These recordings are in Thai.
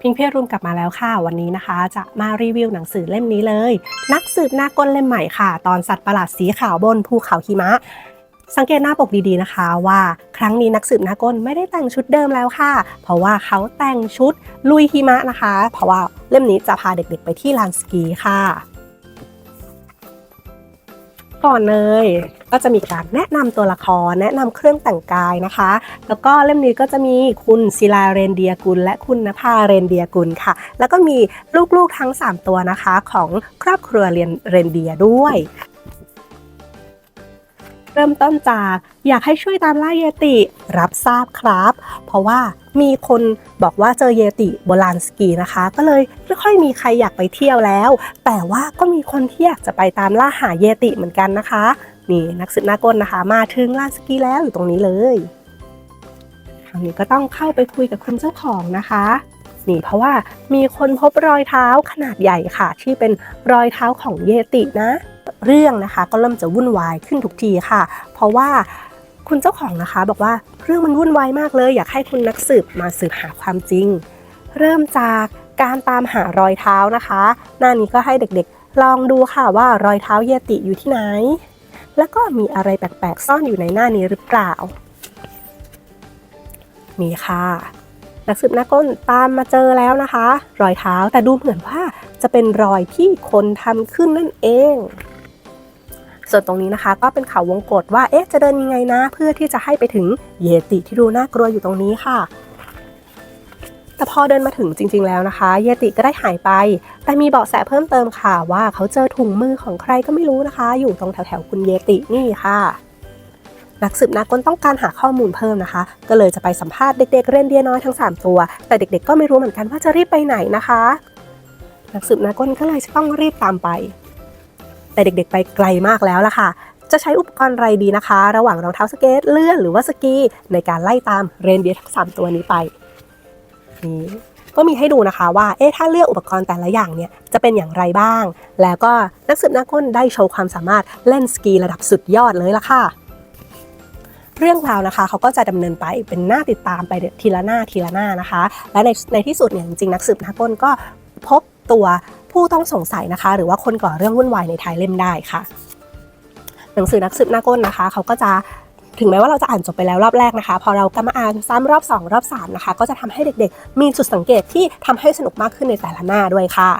พิงเพรุ่มกลับมาแล้วค่ะวันนี้นะคะ จะมารีวิวหนังสือเล่มนี้เลย นักสืบนากลเล่มใหม่ค่ะ ตอนสัตว์ประหลาดสีขาวบนภูเขาหิมะ สังเกตหน้าปกดีๆนะคะ ว่าครั้งนี้นักสืบนากลไม่ได้แต่งชุดเดิมแล้วค่ะ เพราะว่าเขาแต่งชุดลุยหิมะนะคะ เพราะว่าเล่มนี้จะพาเด็กๆไปที่ลานสกีค่ะ ก่อนเลยก็จะมีการแนะนำตัวละครแนะนำเครื่องแต่งกายนะคะ แล้วก็เล่มนี้ก็จะมีคุณศิลาเรนเดียกุล และคุณนภาเรนเดียกุลค่ะ แล้วก็มีลูกๆทั้ง 3 ตัวนะคะ ของครอบครัวเรนเรนเดียด้วย เริ่มต้นจากอยากให้ช่วยตามล่าเยติรับทราบครับ เพราะว่ามีคนบอกว่าเจอเยติโบราณสกีนะคะ ก็เลยไม่ค่อยมีใครอยากไปเที่ยวแล้ว แต่ว่าก็มีคนที่อยากจะไปตามล่าหาเยติเหมือนกันนะคะ นี่นักสืบหน้าก้นนะคะ มาถึงลานสกีแล้วอยู่ตรงนี้เลยคราวนี้ก็ต้องเข้าไปคุยกับคุณเจ้าของนะคะนี่เพราะว่ามีคนพบรอยเท้าขนาดใหญ่ค่ะ ที่เป็นรอยเท้าของเยตินะ เรื่องนะคะ ก็เริ่มจะวุ่นวายขึ้นทุกทีค่ะ เพราะว่าคุณเจ้าของนะคะบอกว่าเรื่องมันวุ่นวายมากเลย อยากให้คุณนักสืบมาสืบหาความจริง เริ่มจากการตามหารอยเท้านะคะ หน้านี้ก็ให้เด็กๆ ลองดูค่ะว่ารอยเท้าเยติอยู่ที่ไหน แล้วก็มีอะไรแปลกๆ ซ่อนอยู่ในหน้านี้หรือเปล่ามีค่ะนักสืบหน้าก้นตามมาเจอแล้วนะคะ รอยเท้าแต่ดูเหมือนว่าจะเป็นรอยที่คนทำขึ้นนั่นเอง ส่วนตรงนี้นะคะ ก็เป็นเขาวงกฏว่าเอ๊ะจะเดินยังไงนะ เพื่อที่จะให้ไปถึงเยติที่ดูน่ากลัวอยู่ตรงนี้ค่ะแต่พอเดินมาถึงจริง ๆ แล้วนะคะ เยติก็ได้หายไป แต่มีเบาะแสเพิ่มเติมค่ะว่าเขาเจอถุงมือของใครก็ไม่รู้นะคะ อยู่ตรงแถวๆคุณเยตินี่ค่ะ นักสืบนักก้นต้องการหาข้อมูลเพิ่มนะคะ ก็เลยจะไปสัมภาษณ์เด็กๆเรนเดียน้อยทั้ง 3 ตัว แต่เด็กๆ ก็ไม่รู้เหมือนกันว่าจะรีบไปไหนนะคะ นักสืบนักก้นก็เลยจะต้องรีบตามไป แต่เด็กๆ ไปไกลมากแล้วล่ะค่ะ จะใช้อุปกรณ์อะไรดีนะคะ ระหว่างรองเท้าสเกตเลื่อนหรือว่าสกี ในการไล่ตามเรนเดียร์ทั้ง 3 ตัวนี้ไปนี่ก็มีให้ดูนะคะว่า เอ๊ะ ถ้าเลือกอุปกรณ์แต่ละอย่างเนี่ย จะเป็นอย่างไรบ้าง แล้วก็นักสืบนักก้นได้โชว์ความสามารถเล่นสกีระดับสุดยอดเลยล่ะค่ะ เรื่องราวนะคะเขาก็จะดำเนินไปเป็นหน้าติดตามไปทีละหน้าทีละหน้านะคะ และในในที่สุดเนี่ยจริงๆนักสืบนักก้นก็พบตัว ผู้ต้องสงสัยนะคะ หรือว่าคนก่อเรื่องวุ่นวายในท้ายเล่มได้ค่ะ หนังสือนักสืบหน้าก้นนะคะ เขาก็จะถึงแม้ว่าเราจะอ่านจบไปแล้วรอบแรกนะคะ พอเรากลับมาอ่านซ้ำรอบ 2 รอบ 3 นะคะ ก็จะทำให้เด็กๆ มีจุดสังเกตที่ทำให้สนุกมากขึ้นในแต่ละหน้าด้วยค่ะ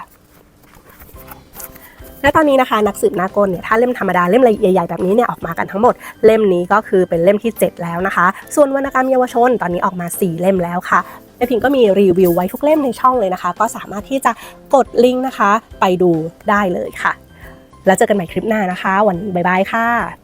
และตอนนี้นะคะ นักสืบหน้ากลเนี่ยถ้าเล่มธรรมดาเล่มใหญ่ๆแบบนี้เนี่ยออกมากันทั้งหมด เล่มนี้ก็คือเป็นเล่มที่ 7 แล้วนะคะ ส่วนวรรณกรรมเยาวชนตอนนี้ออกมา 4 เล่มแล้วค่ะ แม่พิงก็มีรีวิวไว้ทุกเล่มในช่องเลยนะคะ ก็สามารถที่จะกดลิงก์นะคะ ไปดูได้เลยค่ะ แล้วเจอกันใหม่คลิปหน้านะคะ วันนี้บ๊ายบายค่ะ